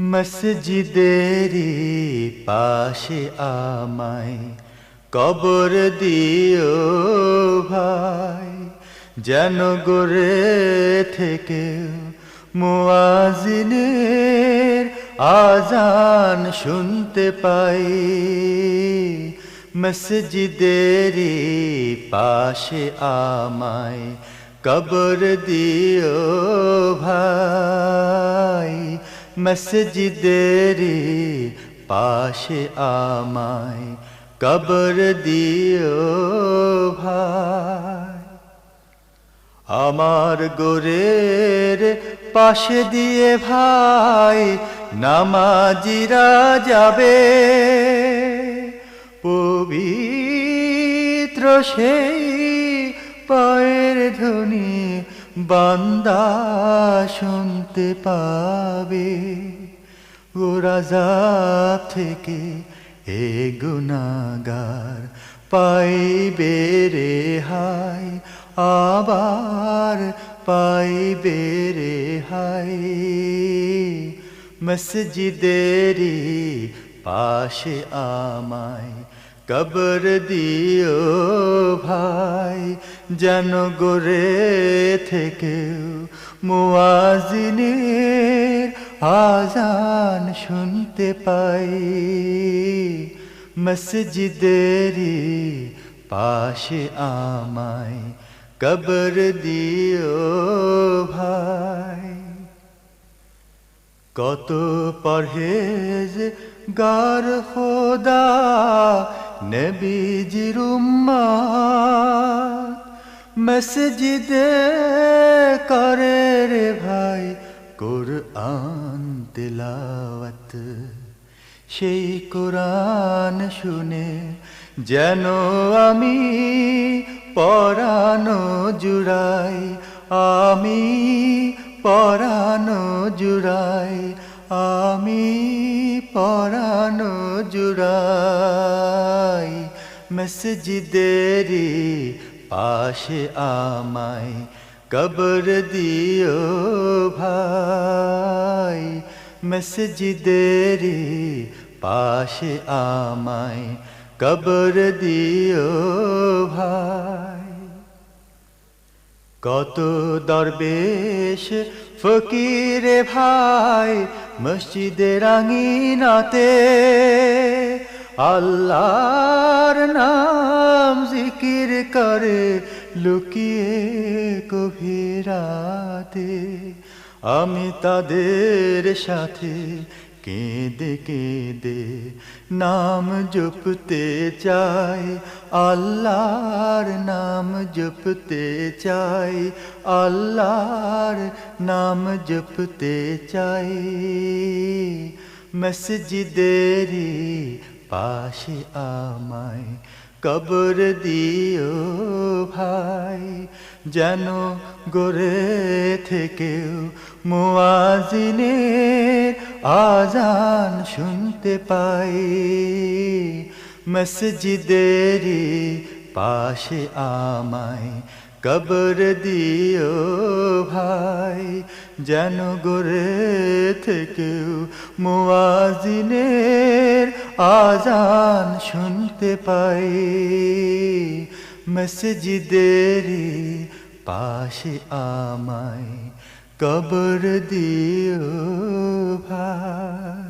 মসজিদেরি পাশে আমায় কবর দিও ভাই। যেন গোরে থেকে মুয়াজিনের আজান শুনতে পাই। মসজিদেরি পাশে আমায় কবর দিও ভাই। মসজিদেরি পাশে আমায় কবর দিও ভাই। আমার গোরের পাশে দিয়ে ভাই নামাজিরা যাবে পবিত্র সেই পায়ের ধ্বনি বান্দা শুনতে পাবে গোরাজাব থেকে এ গুনাগার পাইবে রে হাই আবার পাইবে রে হাই মসজিদেরি পাশে আমায় কবর দিও ভাই, যেন গোরে থেকেও মুয়াজিনের আজান শুনতে পাই। মসজিদেরি পাশে আমায় কবর দিও ভাই। কত পরহেজ গার খোদা নবীজির উম্মত মসজিদে করে রে ভাই কোরআন তেলাওয়াত। সেই কোরআন শুনে যেন আমি পরানো জুড়াই, আমি পরানো জুড়াই, আমি পরানো জুড়াই। মসজিদেরি পাশে আমায় কবর দিও ভাই। মসজিদেরি পাশে আমায় কবর দিও ভাই। কত দরবেশ ফকিরে ভাই, মসজিদের আঙিনাতে আল্লাহর নাম জিকির করে, লুকিয়ে গভীরাতে। আমি তাদের সাথে কেঁদে কেঁদে নাম জপতে চাই, আল্লাহর নাম জপতে চাই, আল্লাহর নাম জপতে চাই। মসজিদেরি পাশে আমায় কবর দিও ভাই যেন গোরে থেকেও মুয়াজিনের আজান শুনতে পাই। মসজিদেরি পাশে আমায় কবর দিও ভাই, যেন গোরে থেকেও মুয়াজিনের আজান শুনতে পাই। মসজিদেরি পাশে আমায় কবর দিও ভাই।